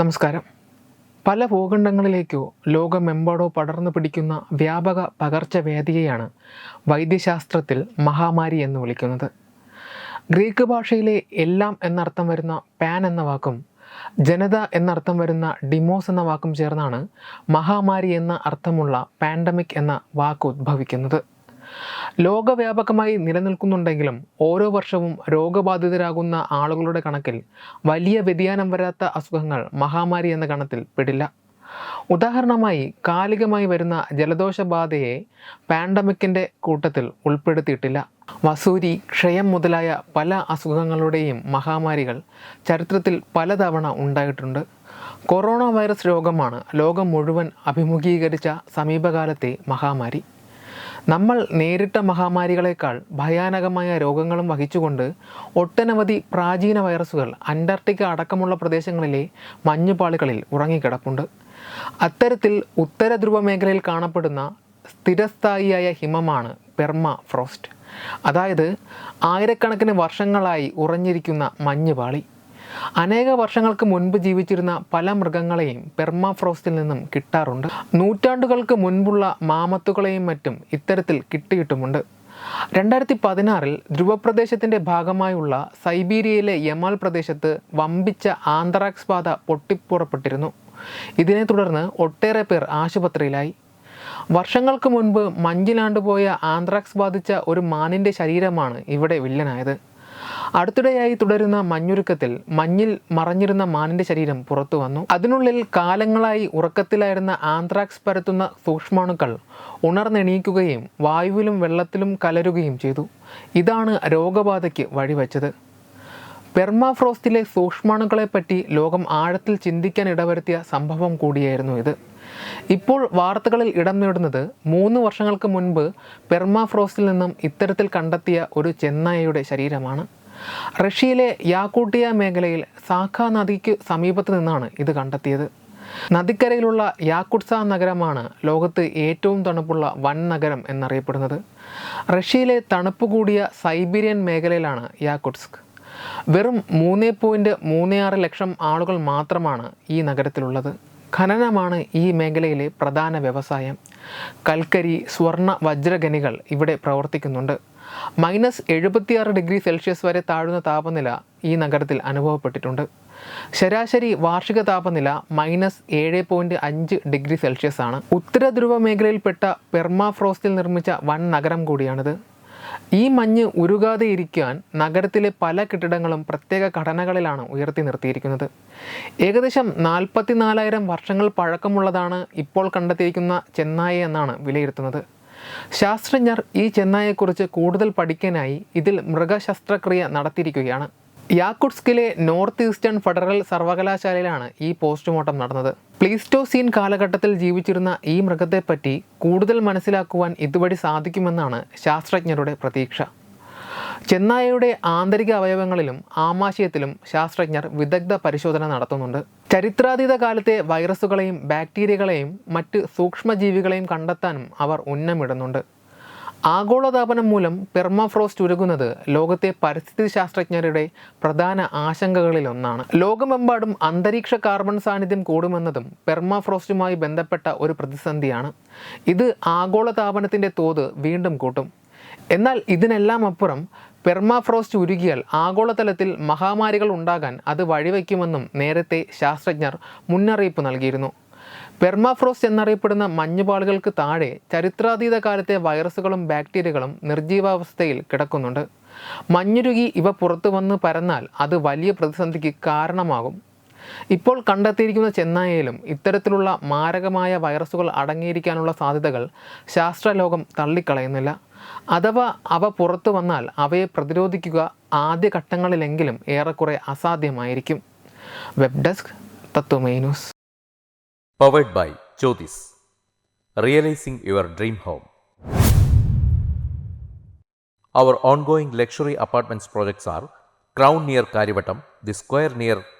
നമസ്കാരം. പല ഭൂഖണ്ഡങ്ങളിലേക്കോ ലോകമെമ്പാടോ പടർന്നു പിടിക്കുന്ന വ്യാപക പകർച്ചവ്യാധിയെയാണ് വൈദ്യശാസ്ത്രത്തിൽ മഹാമാരി എന്ന് വിളിക്കുന്നത്. ഗ്രീക്ക് ഭാഷയിലെ എല്ലാം എന്നർത്ഥം വരുന്ന പാൻ എന്ന വാക്കും ജനത എന്നർത്ഥം വരുന്ന ഡിമോസ് എന്ന വാക്കും ചേർന്നാണ് മഹാമാരി എന്ന അർത്ഥമുള്ള പാൻഡമിക് എന്ന വാക്ക് ഉദ്ഭവിക്കുന്നത്. ലോകവ്യാപകമായി നിലനിൽക്കുന്നുണ്ടെങ്കിലും ഓരോ വർഷവും രോഗബാധിതരാകുന്ന ആളുകളുടെ കണക്കിൽ വലിയ വ്യതിയാനം വരാത്ത അസുഖങ്ങൾ മഹാമാരി എന്ന കണത്തിൽ പെടില്ല. ഉദാഹരണമായി കാലികമായി വരുന്ന ജലദോഷബാധയെ പാൻഡമിക്കിന്റെ കൂട്ടത്തിൽ ഉൾപ്പെടുത്തിയിട്ടില്ല. വസൂരി ക്ഷയം മുതലായ പല അസുഖങ്ങളുടെയും മഹാമാരികൾ ചരിത്രത്തിൽ പലതവണ ഉണ്ടായിട്ടുണ്ട്. കൊറോണ വൈറസ് രോഗമാണ് ലോകം മുഴുവൻ അഭിമുഖീകരിച്ച സമീപകാലത്തെ മഹാമാരി. നമ്മൾ നേരിട്ട മഹാമാരികളേക്കാൾ ഭയാനകമായ രോഗങ്ങളും വഹിച്ചുകൊണ്ട് ഒട്ടനവധി പ്രാചീന വൈറസുകൾ അന്റാർട്ടിക്ക അടക്കമുള്ള പ്രദേശങ്ങളിലെ മഞ്ഞുപാളികളിൽ ഉറങ്ങിക്കിടപ്പുണ്ട്. അത്തരത്തിൽ ഉത്തര ധ്രുവ മേഖലയിൽ കാണപ്പെടുന്ന സ്ഥിരസ്ഥായിയായ ഹിമമാണ് പെർമ ഫ്രോസ്റ്റ്. അതായത് ആയിരക്കണക്കിന് വർഷങ്ങളായി ഉറഞ്ഞിരിക്കുന്ന മഞ്ഞുപാളി. അനേക വർഷങ്ങൾക്ക് മുൻപ് ജീവിച്ചിരുന്ന പല മൃഗങ്ങളെയും പെർമാഫ്രോസ്റ്റിൽ നിന്നും കിട്ടാറുണ്ട്. നൂറ്റാണ്ടുകൾക്ക് മുൻപുള്ള മാമത്തുകളെയും മറ്റും ഇത്തരത്തിൽ കിട്ടിയിട്ടുമുണ്ട്. രണ്ടായിരത്തി പതിനാറിൽ ധ്രുവപ്രദേശത്തിന്റെ ഭാഗമായുള്ള സൈബീരിയയിലെ യമാൽ പ്രദേശത്ത് വമ്പിച്ച ആന്ത്രാക്സ് ബാധ പൊട്ടിപ്പുറപ്പെട്ടിരുന്നു. ഇതിനെ തുടർന്ന് ഒട്ടേറെ പേർ ആശുപത്രിയിലായി. വർഷങ്ങൾക്ക് മുൻപ് മഞ്ഞിലാണ്ടുപോയ ആന്ത്രാക്സ് ബാധിച്ച ഒരു മാനിന്റെ ശരീരമാണ് ഇവിടെ വില്ലനായത്. അടുത്തിടെയായി തുടരുന്ന മഞ്ഞുരുക്കത്തിൽ മഞ്ഞിൽ മറഞ്ഞിരുന്ന മാനിന്റെ ശരീരം പുറത്തു വന്നു. അതിനുള്ളിൽ കാലങ്ങളായി ഉറക്കത്തിലായിരുന്ന ആന്ത്രാക്സ് പരത്തുന്ന സൂക്ഷ്മാണുക്കൾ ഉണർന്നെണീക്കുകയും വായുവിലും വെള്ളത്തിലും കലരുകയും ചെയ്തു. ഇതാണ് രോഗബാധയ്ക്ക് വഴിവെച്ചത്. പെർമാഫ്രോസ്റ്റിലെ സൂക്ഷ്മാണുക്കളെപ്പറ്റി ലോകം ആഴത്തിൽ ചിന്തിക്കാൻ ഇടവരുത്തിയ സംഭവം കൂടിയായിരുന്നു ഇത്. ഇപ്പോൾ വാർത്തകളിൽ ഇടം നേടുന്നത് മൂന്ന് വർഷങ്ങൾക്ക് മുൻപ് പെർമാഫ്രോസ്റ്റിൽ നിന്നും ഇത്തരത്തിൽ കണ്ടെത്തിയ ഒരു ചെന്നായയുടെ ശരീരമാണ്. റഷ്യയിലെ യാക്കൂട്ടിയ മേഖലയിൽ സാഖ നദിക്ക് സമീപത്ത് നിന്നാണ് ഇത് കണ്ടെത്തിയത്. നദിക്കരയിലുള്ള യാക്കുട്സ നഗരമാണ് ലോകത്ത് ഏറ്റവും തണുപ്പുള്ള വൻ നഗരം എന്നറിയപ്പെടുന്നത്. റഷ്യയിലെ തണുപ്പ് കൂടിയ സൈബീരിയൻ മേഖലയിലാണ് യാക്കുട്സ്ക് വെറും മൂന്ന് പോയിന്റ് മൂന്ന് ആറ് ലക്ഷം ആളുകൾ മാത്രമാണ് ഈ നഗരത്തിലുള്ളത്. ഖനനമാണ് ഈ മേഖലയിലെ പ്രധാന വ്യവസായം. കൽക്കരി സ്വർണ വജ്രഖനികൾ ഇവിടെ പ്രവർത്തിക്കുന്നുണ്ട്. മൈനസ് എഴുപത്തിയാറ് ഡിഗ്രി സെൽഷ്യസ് വരെ താഴുന്ന താപനില ഈ നഗരത്തിൽ അനുഭവപ്പെട്ടിട്ടുണ്ട്. ശരാശരി വാർഷിക താപനില മൈനസ് ഏഴ് പോയിന്റ് അഞ്ച് ഡിഗ്രി സെൽഷ്യസ് ആണ്. ഉത്തര ധ്രുവ മേഖലയിൽപ്പെട്ട പെർമാഫ്രോസ്റ്റിൽ നിർമ്മിച്ച വൻ നഗരം കൂടിയാണിത്. ഈ മഞ്ഞ് ഉരുകാതെ ഇരിക്കാൻ നഗരത്തിലെ പല കെട്ടിടങ്ങളും പ്രത്യേക ഘടനകളിലാണ് ഉയർത്തി നിർത്തിയിരിക്കുന്നത്. ഏകദേശം നാൽപ്പത്തിനാലായിരം വർഷങ്ങൾ പഴക്കമുള്ളതാണ് ഇപ്പോൾ കണ്ടെത്തിയിരിക്കുന്ന ചെന്നായി എന്നാണ് വിലയിരുത്തുന്നത്. ശാസ്ത്രജ്ഞർ ഈ ചെന്നായെക്കുറിച്ച് കൂടുതൽ പഠിക്കാനായി ഇതിൽ മൃഗശസ്ത്രക്രിയ നടത്തിയിരിക്കുകയാണ്. യാക്കുട്സ്കിലെ നോർത്ത് ഈസ്റ്റേൺ ഫെഡറൽ സർവകലാശാലയിലാണ് ഈ പോസ്റ്റ്മോർട്ടം നടന്നത്. പ്ലീസ്റ്റോസീൻ കാലഘട്ടത്തിൽ ജീവിച്ചിരുന്ന ഈ മൃഗത്തെപ്പറ്റി കൂടുതൽ മനസ്സിലാക്കുവാൻ ഇതുവഴി സാധിക്കുമെന്നാണ് ശാസ്ത്രജ്ഞരുടെ പ്രതീക്ഷ. ചെന്നായയുടെ ആന്തരിക അവയവങ്ങളിലും ആമാശയത്തിലും ശാസ്ത്രജ്ഞർ വിദഗ്ധ പരിശോധന നടത്തുന്നുണ്ട്. ചരിത്രാതീത കാലത്തെ വൈറസുകളെയും ബാക്ടീരിയകളെയും മറ്റ് സൂക്ഷ്മജീവികളെയും കണ്ടെത്താനും അവർ ഉന്നമിടുന്നുണ്ട്. ആഗോളതാപനം മൂലം പെർമാഫ്രോസ്റ്റ് ഉരുകുന്നത് ലോകത്തെ പരിസ്ഥിതി ശാസ്ത്രജ്ഞരുടെ പ്രധാന ആശങ്കകളിലൊന്നാണ്. ലോകമെമ്പാടും അന്തരീക്ഷ കാർബൺ സാന്നിധ്യം കൂടുമെന്നതും പെർമാഫ്രോസ്റ്റുമായി ബന്ധപ്പെട്ട ഒരു പ്രതിസന്ധിയാണ്. ഇത് ആഗോളതാപനത്തിന്റെ തോത് വീണ്ടും കൂട്ടും. എന്നാൽ ഇതിനെല്ലാം അപ്പുറം പെർമാഫ്രോസ്റ്റ് ഉരുകിയാൽ ആഗോളതലത്തിൽ മഹാമാരികൾ ഉണ്ടാകാൻ അത് വഴിവെക്കുമെന്നും നേരത്തെ ശാസ്ത്രജ്ഞർ മുന്നറിയിപ്പ് നൽകിയിരുന്നു. പെർമാഫ്രോസ്റ്റ് എന്നറിയപ്പെടുന്ന മഞ്ഞുപാളുകൾക്ക് താഴെ ചരിത്രാതീത കാലത്തെ വൈറസുകളും ബാക്ടീരിയകളും നിർജീവാവസ്ഥയിൽ കിടക്കുന്നുണ്ട്. മഞ്ഞുരുകി ഇവ പുറത്തു വന്ന് പരന്നാൽ അത് വലിയ പ്രതിസന്ധിക്ക് കാരണമാകും. ഇപ്പോൾ കണ്ടെത്തിയിരിക്കുന്ന ചെന്നായയിലും ഇത്തരത്തിലുള്ള മാരകമായ വൈറസുകൾ അടങ്ങിയിരിക്കാനുള്ള സാധ്യതകൾ ശാസ്ത്രലോകം തള്ളിക്കളയുന്നില്ല. അഥവാ അവ പുറത്തു വന്നാൽ അവയെ പ്രതിരോധിക്കുക ആദ്യ ഘട്ടങ്ങളിലെങ്കിലും ഏറെക്കുറെ അസാധ്യമായിരിക്കും. Web desk തത്വമേ news by by realising your dream home. Our ongoing luxury apartments projects are Crown near Karivattam, The Square near